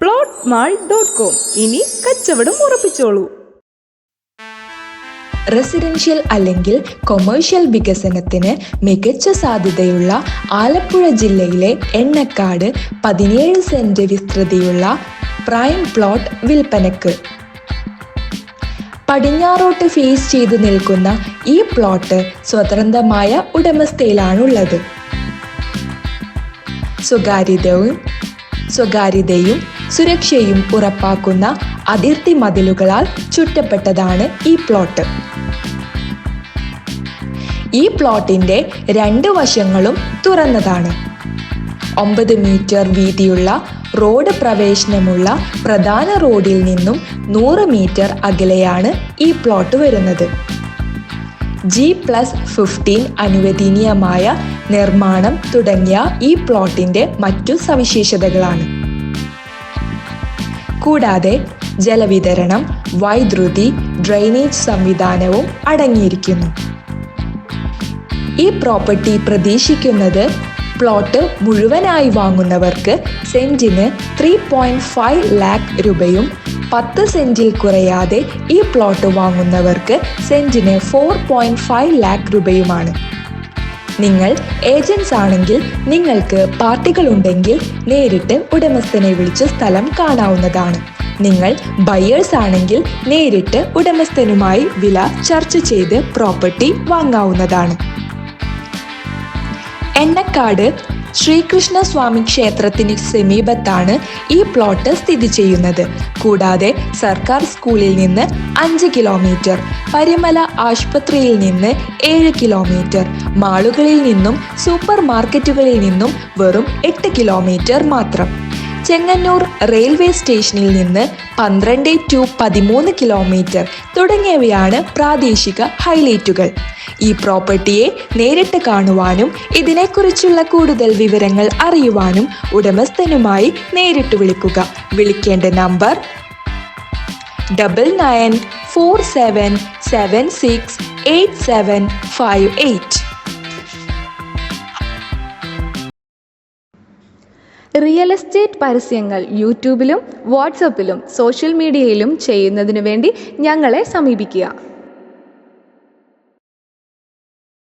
Plot mall dot com ഇനി കച്ചവടം ഉറപ്പിച്ചോളൂ. Residential അല്ലെങ്കിൽ കൊമേഴ്ഷ്യൽ വികസനത്തിന് മികച്ച സാധ്യതയുള്ള ആലപ്പുഴ ജില്ലയിലെ എണ്ണക്കാട് പതിനേഴ് സെന്റ് വിസ്തൃതിയുള്ള പ്രൈം പ്ലോട്ട് വിൽപ്പനക്ക്. പടിഞ്ഞാറോട്ട് ഫേസ് ചെയ്ത് നിൽക്കുന്ന ഈ പ്ലോട്ട് സ്വതന്ത്രമായ ഉടമസ്ഥയിലാണുള്ളത്. സ്വകാര്യതയും സ്വകാര്യതയും സുരക്ഷയും ഉറപ്പാക്കുന്ന അതിർത്തി മതിലുകളാൽ ചുറ്റപ്പെട്ടതാണ് ഈ പ്ലോട്ട്. ഈ പ്ലോട്ടിന്റെ രണ്ട് വശങ്ങളും തുറന്നതാണ്. ഒമ്പത് മീറ്റർ വീതിയുള്ള റോഡ് പ്രവേശനമുള്ള പ്രധാന റോഡിൽ നിന്നും നൂറ് മീറ്റർ അകലെയാണ് ഈ പ്ലോട്ട് വരുന്നത്. ജി പ്ലസ് ഫിഫ്റ്റീൻ അനുവദനീയമായ നിർമ്മാണം തുടങ്ങിയ ഈ പ്ലോട്ടിന്റെ മറ്റു സവിശേഷതകളാണ്. കൂടാതെ ജലവിതരണം വൈദ്യുതി ഡ്രെയിനേജ് സംവിധാനവും അടങ്ങിയിരിക്കുന്നു. ഈ പ്രോപ്പർട്ടി പ്രതീക്ഷിക്കുന്നത് പ്ലോട്ട് മുഴുവനായി വാങ്ങുന്നവർക്ക് സെന്റിന് ത്രീ പോയിന്റ് ഫൈവ് ലാക്ക് രൂപയും പത്ത് സെന്റിൽ കുറയാതെ ഈ പ്ലോട്ട് വാങ്ങുന്നവർക്ക് സെന്റിന് ഫോർ പോയിന്റ് ഫൈവ് ലാക്ക് രൂപയുമാണ്. നിങ്ങൾ ഏജൻസ് ആണെങ്കിൽ നിങ്ങൾക്ക് പാർട്ടികൾ ഉണ്ടെങ്കിൽ നേരിട്ട് ഉടമസ്ഥനെ വിളിച്ച് സ്ഥലം കാണാവുന്നതാണ്. നിങ്ങൾ ബയേഴ്സ് ആണെങ്കിൽ നേരിട്ട് ഉടമസ്ഥനുമായി വില ചർച്ച ചെയ്ത് പ്രോപ്പർട്ടി വാങ്ങാവുന്നതാണ്. എണ്ണക്കാട് ശ്രീകൃഷ്ണ സ്വാമി ക്ഷേത്രത്തിന് സമീപത്താണ് ഈ പ്ലോട്ട് സ്ഥിതി ചെയ്യുന്നത്. കൂടാതെ സർക്കാർ സ്കൂളിൽ നിന്ന് അഞ്ച് കിലോമീറ്റർ പരിമല ആശുപത്രിയിൽ നിന്ന് ഏഴ് കിലോമീറ്റർ മാളുകളിൽ നിന്നും സൂപ്പർ മാർക്കറ്റുകളിൽ നിന്നും വെറും എട്ട് കിലോമീറ്റർ മാത്രം. ചെങ്ങന്നൂർ റെയിൽവേ സ്റ്റേഷനിൽ നിന്ന് പന്ത്രണ്ട് ടു പതിമൂന്ന് കിലോമീറ്റർ തുടങ്ങിയവയാണ് പ്രാദേശിക ഹൈലൈറ്റുകൾ. ഈ പ്രോപ്പർട്ടിയെ നേരിട്ട് കാണുവാനും ഇതിനെക്കുറിച്ചുള്ള കൂടുതൽ വിവരങ്ങൾ അറിയുവാനും ഉടമസ്ഥനുമായി നേരിട്ട് വിളിക്കുക. വിളിക്കേണ്ട number double nine four seven seven six eight seven five eight real estate പരസ്യങ്ങൾ യൂട്യൂബിലും വാട്സപ്പിലും സോഷ്യൽ മീഡിയയിലും ചെയ്യുന്നതിനു വേണ്ടി ഞങ്ങളെ സമീപിക്കുക.